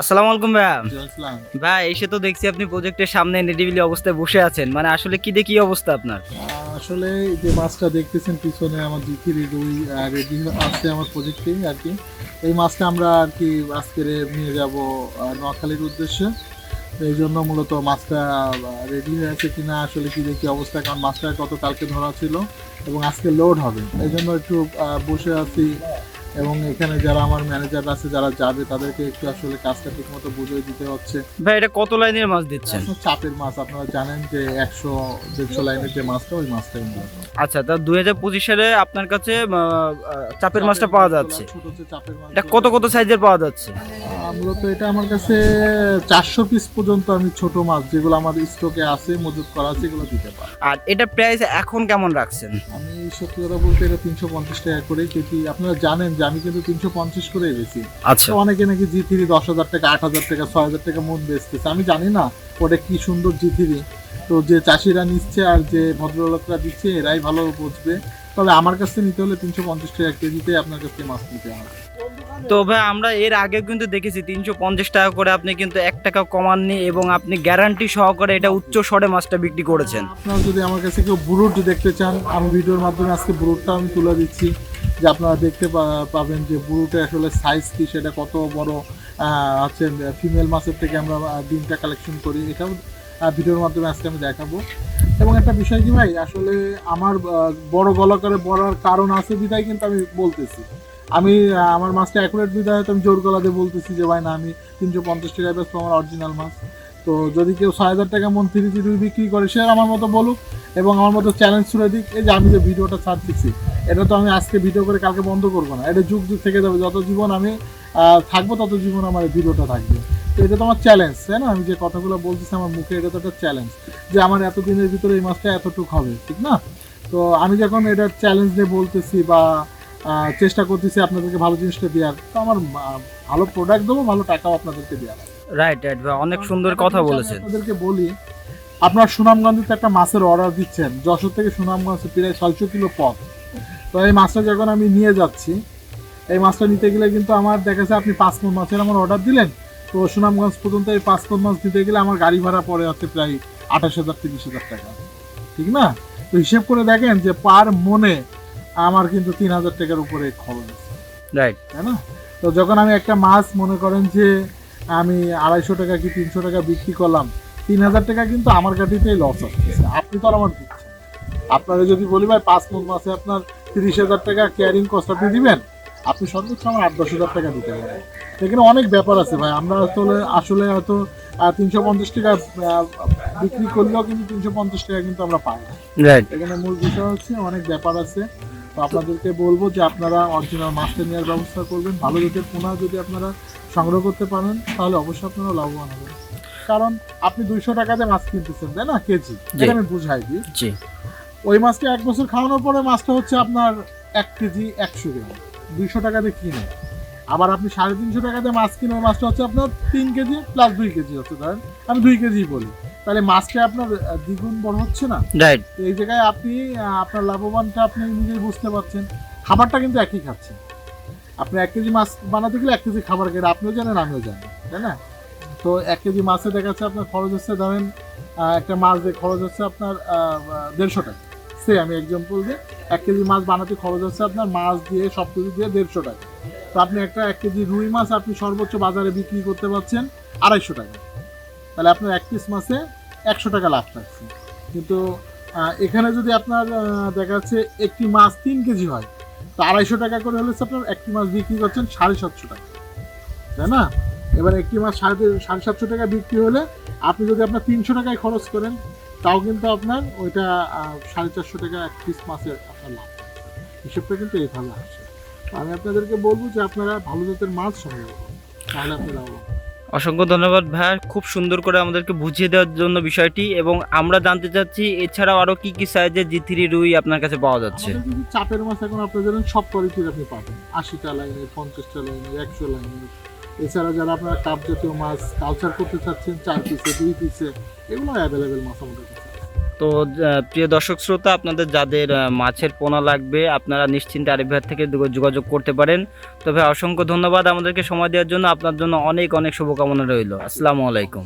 আসসালামু আলাইকুম ভাইয়া। আসসালাম। ভাই এসে তো দেখছি আপনি প্রজেক্টের সামনে নিরিবিলি অবস্থায় বসে আছেন। মানে আসলে কি দেখি অবস্থা আপনার? আসলে যে মাছটা দেখতেছেন পিছনে আমার জিথি রুই রেডি আছে আমার প্রজেক্টে আর কি। এই মাছটা আমরা আর কি আজকে নিয়ে যাব নোয়াখালীর উদ্দেশ্যে। এই জন্য মূলত মাছটা রেডি হয়ে আছে কিনা আসলে কি দেখি অবস্থা কারণ মাছটা গত কালকে ধরা ছিল এবং আজকে লোড হবে। এই জন্য একটু বসে আছি এবং এখানে যারা আমার ম্যানেজার আছে যারা যাবে তাদেরকে একটু আসলে কাজটা ঠিক মতো বুঝিয়ে দিতে হচ্ছে। ভাই এটা কত লাইনের মাছ দিচ্ছেন? চাপের মাছ আপনারা জানেন যে একশো দেড়শো লাইনের যে মাছটা ওই মাছটাই মূলত আচ্ছা তা দুই হাজার পঁচিশ সালে আপনার কাছে চাপের মাছটা পাওয়া যাচ্ছে? এটা কত কত সাইজের পাওয়া যাচ্ছে? মূলত এটা আমার কাছে চারশো পিস পর্যন্ত আমি ছোট মাছ যেগুলো আমার স্টকে আছে মজুত করা আছে এগুলো দিতে পারি আর এটা প্রাইস এখন কেমন রাখছেন? আমি সত্যি কথা বলতে এটা তিনশো পঞ্চাশ টাকা করে কেজি। আপনারা জানেন যে আমি কিন্তু তিনশো পঞ্চাশ করে বেশি আচ্ছা। অনেকে নাকি জি থ্রি দশ হাজার টাকা আট হাজার টাকা ছয় হাজার টাকা মন বেচতেছে। আমি জানি না ওটা কি সুন্দর জি থ্রি তো যে চাষিরা নিচ্ছে আর যে ভদ্রলোকরা দিচ্ছে এরাই ভালো বুঝবে। তবে আমার কাছ থেকে নিতে হলে তিনশো পঞ্চাশ টাকা কেজিতে আপনার কাছ থেকে মাছ নিতে হবে। তো ভাই আমরা এর আগে কিন্তু দেখেছি তিনশো পঞ্চাশ টাকা করে আপনি কিন্তু এক টাকা কমাননি এবং আপনি গ্যারান্টি সহকারে এটা উচ্চ স্বরে মাছটা বিক্রি করেছেন। আপনারা যদি আমার কাছে কেউ ব্রুট দেখতে চান আমি ভিডিওর মাধ্যমে আজকে ব্রুটটা আমি তুলে দিচ্ছি। যে আপনারা দেখতে পাবেন যে ব্রুটে আসলে সাইজ কি, সেটা কত বড় হচ্ছে ফিমেল মাছের থেকে আমরা ডিমটা কালেকশন করি। এটাও ভিডিওর মাধ্যমে আজকে আমি দেখাবো। এবং একটা বিষয় কি ভাই, আসলে আমার বড় গলা করে বলার কারণ আছে বিধায় কিন্তু আমি বলতেছি। আমি আমার মাছটা অ্যাকুরেট বিধায় হয়তো আমি জোর গলা দিয়ে বলতেছি যে, ভাই না, আমি তিনশো পঞ্চাশ টাকা বেচবো আমার অরিজিনাল মাছ তো যদি কেউ ছয় হাজার টাকা মন থ্রি জিরো বিক্রি করে, সে আমার মতো বলুক এবং আমার মতো চ্যালেঞ্জ ছুড়ে দিক। এই যে আমি যে ভিডিওটা ছাড়তেছি এটা তো আমি আজকে ভিডিও করে কালকে বন্ধ করব না। এটা যুগ যুগ থেকে যাবে। যত জীবন আমি থাকব, তত জীবন আমার এই ভিডিওটা থাকবে। তো এটা তো আমার চ্যালেঞ্জ তাই না? আমি যে কথাগুলো বলতেছি আমার মুখে, এটা তো একটা চ্যালেঞ্জ যে আমার এতদিনের ভিতরে এই মাছটা এতটুক হবে, ঠিক না? তো আমি যখন এটা চ্যালেঞ্জ নিয়ে বলতেছি বা চেষ্টা করতেছি আপনাদেরকে ভালো জিনিসটা দেওয়ার, তো আমার ভালো প্রোডাক্ট দেবো, ভালো টাকাও আপনাদেরকে দেওয়ার রাইট রাইট ভাই অনেক সুন্দর কথা বলেছেন। আপনাদেরকে বলি আপনার সুনামগঞ্জে একটা মাছের অর্ডার দিচ্ছেন যশোর থেকে সুনামগঞ্জ প্রায় ছয়শো কিলো পথ তো এই মাছটা যখন আমি নিয়ে যাচ্ছি এই মাছটা নিতে গেলে কিন্তু আমার দেখা যাচ্ছে আপনি পাঁচ মন মাছের আমার অর্ডার দিলেন তো সুনামগঞ্জ পর্যন্ত এই পাঁচ মন মাছ দিতে গেলে আমার গাড়ি ভাড়া পড়ে হচ্ছে প্রায় আঠাশ হাজার তিরিশ হাজার টাকা। ঠিক না? তো হিসেব করে দেখেন যে পার মনে আমার কিন্তু তিন হাজার টাকার উপরে খরচ। রাইট তাই না? তো যখন আমি একটা মাছ মনে করেন যে আমি আড়াইশো টাকা কি তিনশো টাকা বিক্রি করলাম তিন হাজার টাকা কিন্তু আমার গাড়িতেই লস আসতেছে আপনি তো আর আমার দিচ্ছেন আপনারা যদি বলি ভাই পাঁচ মন মাসে আপনার তিরিশ হাজার টাকা ক্যারিং কস্ট আপনি দিবেন আপনি সর্বোচ্চ আমার আট দশ হাজার টাকা দিতে পারেন এখানে অনেক ব্যাপার আছে ভাই। আমরা আসলে আসলে হয়তো তিনশো পঞ্চাশ টাকা বিক্রি করলেও কিন্তু তিনশো পঞ্চাশ টাকা কিন্তু আমরা পাই না। এখানে মূল বিষয় হচ্ছে অনেক ব্যাপার আছে। তো আপনাদেরকে বলব যে আপনারা অরিজিনাল মাছটা নেওয়ার ব্যবস্থা করবেন। ভালো জাতের পোনা যদি আপনারা সংগ্রহ করতে পারেন তাহলে অবশ্যই আপনারা লাভবান হবেন। কারণ আপনি দুইশো টাকাতে মাছ কিনতেছেন তাই না? কেজি। এটা আমি বুঝাই দিই। জি। ওই মাছটা এক বছর খাওয়ানোর পরে মাছটা হচ্ছে আপনার এক কেজি একশো গ্রাম। দুইশো টাকাতে কিনে। আবার আপনি সাড়ে তিনশো টাকাতে মাছ কিনে ওই মাছটা হচ্ছে আপনার তিন কেজি প্লাস দুই কেজি হচ্ছে ধরেন। আমি দুই কেজি বলি। তাহলে মাছটা আপনার দ্বিগুণ বড় হচ্ছে না? রাইট এই জায়গায় আপনি আপনার লাভবানটা আপনি নিজেই বুঝতে পারছেন। খাবারটা কিন্তু একই খাচ্ছেন। আপনি এক কেজি মাছ বানাতে গেলে এক কেজি খাবার খেয়ে আপনিও জানেন, আমিও জানি, তাই না? তো এক কেজি মাছে দেখা যাচ্ছে আপনার খরচ হচ্ছে, ধরেন একটা মাছ দিয়ে খরচ হচ্ছে আপনার দেড়শো টাকা। সে আমি এক্সাম্পল দিই এক কেজি মাছ বানাতে খরচ হচ্ছে আপনার মাছ দিয়ে, সব কিছু দিয়ে দেড়শো টাকা। তো আপনি একটা এক কেজি রুই মাছ আপনি সর্বোচ্চ বাজারে বিক্রি করতে পারছেন আড়াইশো টাকা। তাহলে আপনার এক পিস মাছে একশো টাকা লাভ থাকছে। কিন্তু এখানে যদি আপনার দেখা যাচ্ছে একটি মাছ তিন কেজি হয় তো আড়াইশো টাকা করে হলে আপনার একটি মাছ বিক্রি করছেন সাড়ে সাতশো টাকা। তাই না? এবার একটি মাছ সাড়ে সাড়ে সাতশো টাকা বিক্রি হলে আপনি যদি আপনার তিনশো টাকায় খরচ করেন, তাও কিন্তু আপনার ওইটা সাড়ে চারশো টাকা এক পিস মাছের আপনার লাভ। হিসেবটা কিন্তু এইভাবে আসে। আমি আপনাদেরকে বলব যে আপনারা ভালো জাতের মাছ সংগ্রহ করুন। তাহলে আপনি লাভবান হবেন। অসংখ্য ধন্যবাদ ভাইয়া খুব সুন্দর করে আমাদেরকে বুঝিয়ে দেওয়ার জন্য বিষয়টি এবং আমরা জানতে চাচ্ছি, এছাড়াও আরও কি কি সাইজের জি থ্রি রুই আপনার কাছে পাওয়া যাচ্ছে? চাপের মাছ এখন আপনি জানেন সব কোয়ালিটির আপনি পাবেন। আশিটা লাইনের পঞ্চাশটা লাইনের একশো লাইনের এছাড়া যারা আপনারা কাপ জাতীয় মাছ কালচার করতে চাচ্ছেন, চার পিসে দুই পিসে এগুলো অ্যাভেলেবেল মাছ আমাদের কাছে। তো প্রিয় দর্শক শ্রোতা, আপনাদের যাদের মাছের পোনা লাগবে, আপনারা নিশ্চিন্তে আরিফ থেকে যোগাযোগ করতে পারেন। তবে অসংখ্য ধন্যবাদ আমাদেরকে সময় দেওয়ার জন্য। আপনার জন্য অনেক অনেক শুভকামনা রইল। আসসালামু আলাইকুম।